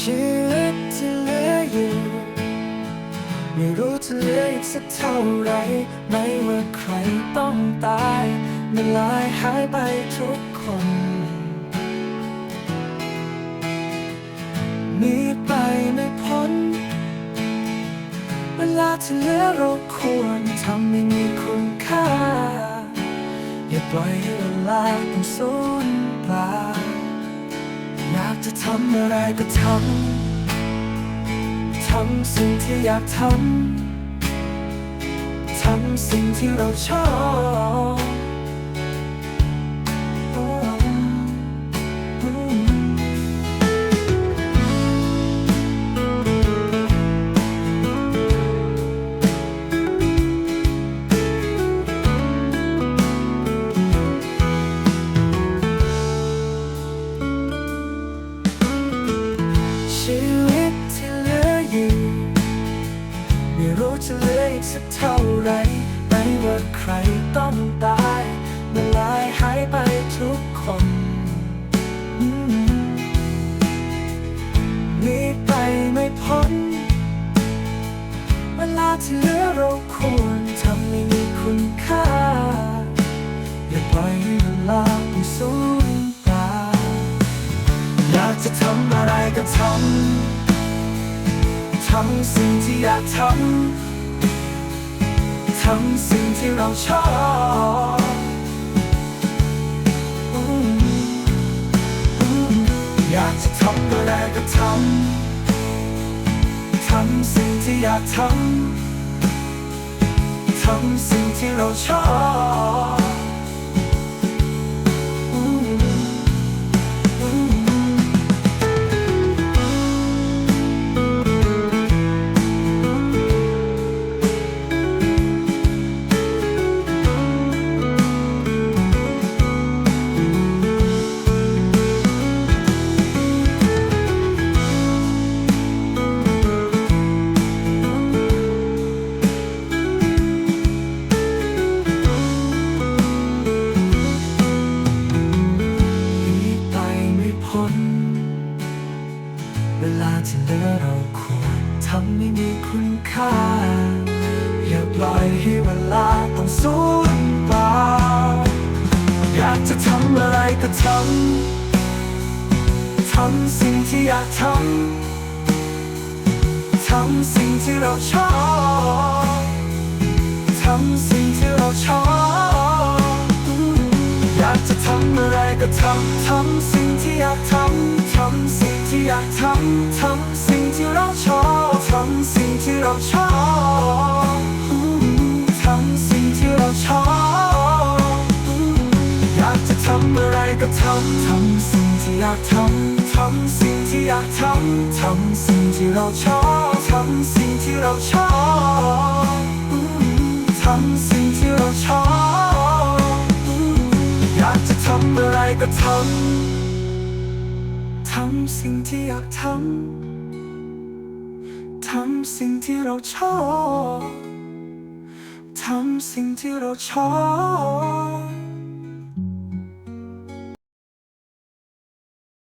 ชีวิตที่เหลืออยู่ ไม่รู้จะเหลืออีกสักเท่าไร ไม่ว่าใครต้องตายมันลายหายไปทุกคน มีไปไม่พ้น เวลาที่เหลือเราควรทำให้มีคุณค่า อย่าปล่อยให้เวลาต้องสูญเปล่าอยาก จะทำอะไรก็ทำ ทำสิ่งที่อยากทำ ทำสิ่งที่เราชอบ สักเท่าไรไม่ว่าใครต้องตายมันลายหายไปทุกคนอืมมีไปไม่พ้นเวลาที่เหลือเราควรทำให้มีคุณค่า อย่าปล่อยให้เวลาไปสูญเปล่าอยากจะทำอะไรก็ทำทำสิ่งที่อยากทำ ทำสิ่งที่เราชอบอยากจะทำก็ได้ก็ทำทำสิ่งที่อยากทำทำสิ่งที่เราชอบ พ้น เวลาที่เหลือเราควรทำให้มีคุณค่า อย่าปล่อยให้เวลาต้องสูญเปล่าอยากจะทำอะไรก็ทำ ทำสิ่งที่อยากทำ ทำสิ่งที่เราชอบ ทำสิ่งที่เราชอบำอะไรก็ทำ ทำสิ่งที่อยากทำ ทำสิ่งที่อยากทำ ทำสิ่งที่เราชอบ ทำสิ่งที่เราชอบทำสิ่งที่เราชอบ อยากจะทำอะไรก็ทำ ทำสิ่งที่อยากทำ ทำสิ่งที่อยากทำ ทำสิ่งที่เราชอบ ทำสิ่งที่เราชอบทำสิ่งที่เราชอบำอะไรก็ทำ ทำสิ่งที่อยากทำ ทำสิ่งที่เราชอบ ทำสิ่งที่เราชอบ